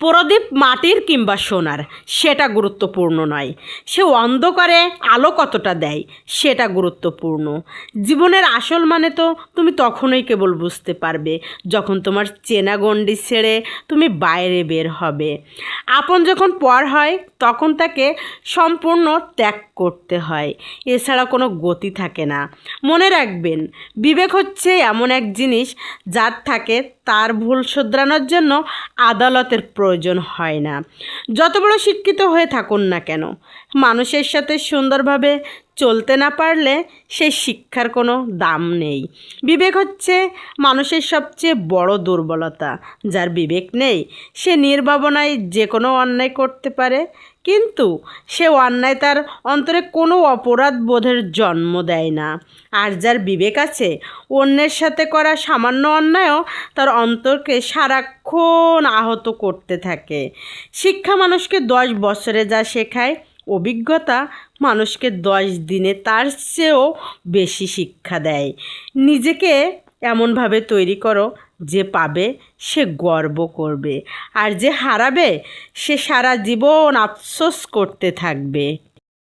প্রদীপ মাটির কিংবা সোনার, সেটা গুরুত্বপূর্ণ নয়। সে অন্ধকারে আলো কতটা দেয়, সেটা গুরুত্বপূর্ণ। জীবনের আসল মানে তো তুমি তখনই কেবল বুঝতে পারবে, যখন তোমার চেনা গণ্ডি ছেড়ে তুমি বাইরে বের হবে। আপন যখন পর হয়, তখন তাকে সম্পূর্ণ ত্যাগ করতে হয়। এছাড়া কোনো গতি থাকে না। মনে রাখবেন, বিবেক হচ্ছে এমন এক জিনিস যার থাকে তার ভুল শুধরানোর জন্য আদালতের প্রয়োজন হয় না। যত বড় শিক্ষিত হয়ে থাকুন না কেন? মানুষের সাথে সুন্দরভাবে চলতে না পারলে সেই শিক্ষার কোনো দাম নেই। বিবেক হচ্ছে মানুষের সবচেয়ে বড় দুর্বলতা। যার বিবেক নেই, সে নির্ভাবনায় যে কোনো অন্যায় করতে পারে। কিন্তু সে অন্যায় তার অন্তরে কোনো অপরাধ বোধের জন্ম দেয় না। আর যার বিবেক আছে, অন্যের সাথে করা সামান্য অন্যায়ও তার অন্তরকে সারাক্ষণ আহত করতে থাকে। শিক্ষা মানুষকে দশ বছরে যা শেখায় অভিজ্ঞতা মানুষকে দশ দিনে তার চেয়েও বেশি শিক্ষা দেয়। নিজেকে এমনভাবে তৈরি করো যে পাবে, সে গর্ব করবে। আর যে হারাবে, সে সারা জীবন আফসোস করতে থাকবে।